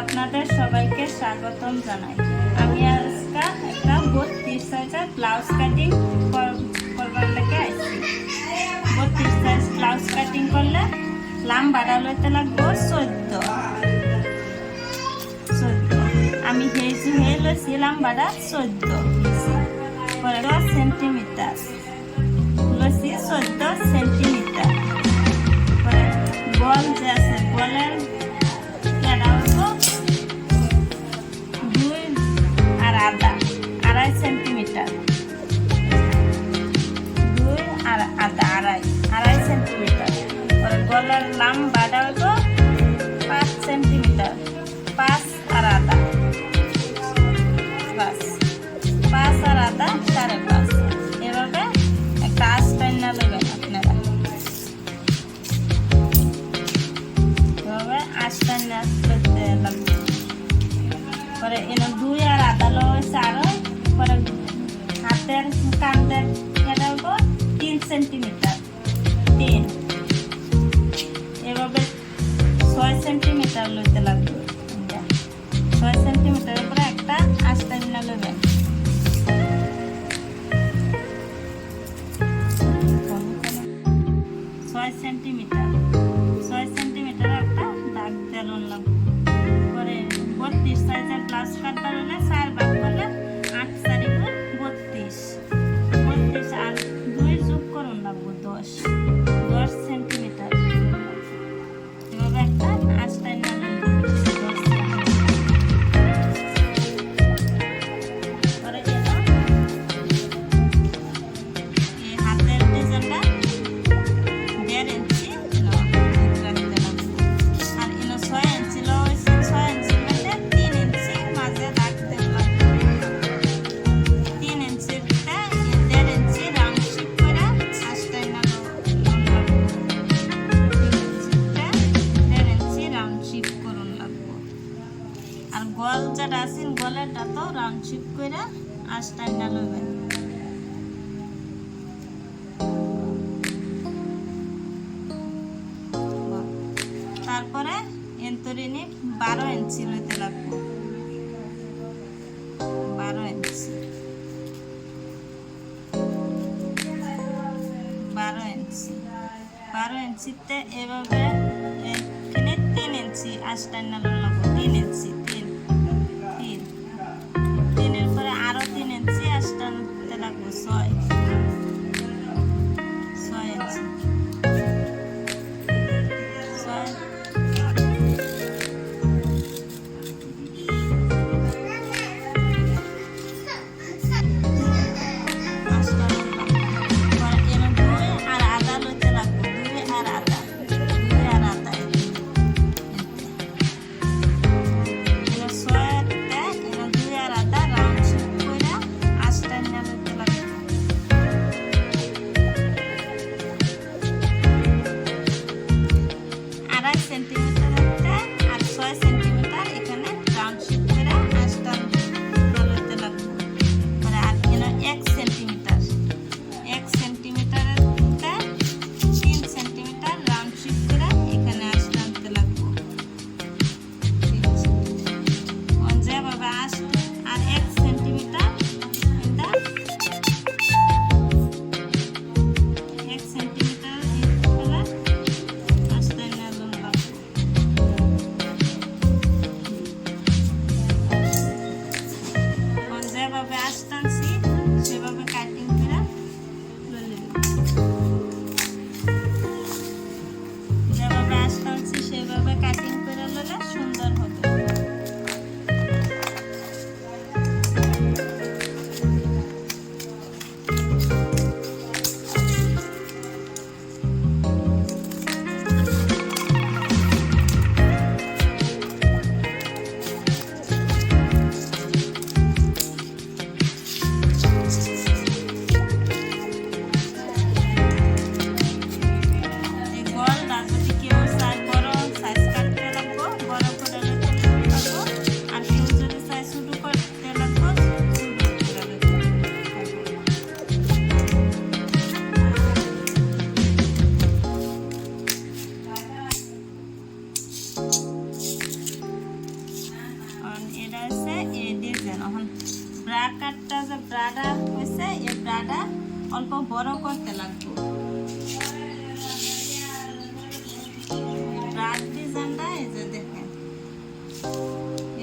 আপনাদের সবাইকে স্বাগতম জানাই। আমি আজকে একটা বত্রিশ সাইজের ব্লাউজ কাটিং করবার লেগে আইছি। বত্রিশ সাইজ ব্লাউজ কাটিং করলে লাম্বাটা লইতে লাগবো চোদ্দ। চোদ্দ। আমি হেজু হে লইছি লাম্বাটা চোদ্দ। দশ সেন্টিমিটার। লইছি চোদ্দ লাম্বাটা হইব পাঁচ সেন্টিমিটার, পাঁচ আর আধা পাঁচ পাঁচ আর আধা সাড়ে পাঁচ এভাবে একটা আস্তাইন না নেবেন আপনারা। এভাবে আস্তাইন না করতে লাগবে পরে এনে দুই আর আধা লো হয়েছে আরও। পরে হাতের, কান্দের এটা হইব তিন সেন্টিমিটার। তিন। ছয় সেন্টিমিটার লইতে লাগবে শেপ করে আস্তায় লবেন তারপরে এন্তরিনি বারো ইঞ্চি লইতে লাগবো। বারো ইঞ্চি। বারো ইঞ্চি। বারো ইঞ্চিতে এভাবে এখানে তিন ইঞ্চি আষ্টান্ন লাগবো, তিন ইঞ্চি। 5 সেভাবে কাটিং করে নিলে সুন্দর বড় করতে লাগবে। ব্রাড ডিজাইনটা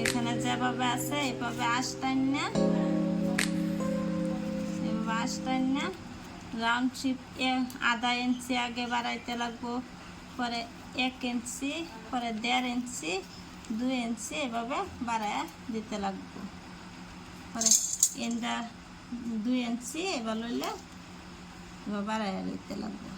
এখানে যেভাবে আছে, এভাবে আসটাইন না। এভাবে আসটাইন না। রাউন্ড শিপ আধা ইঞ্চি আগে বাড়াইতে লাগবো, পরে এক ইঞ্চি, পরে দেড় ইঞ্চি, দুই ইঞ্চি এভাবে বাড়ায় দিতে লাগবো। পরে এনটা দুই ইঞ্চি এবার লইলে এবার বাড়াইয়া দিতে লাগবো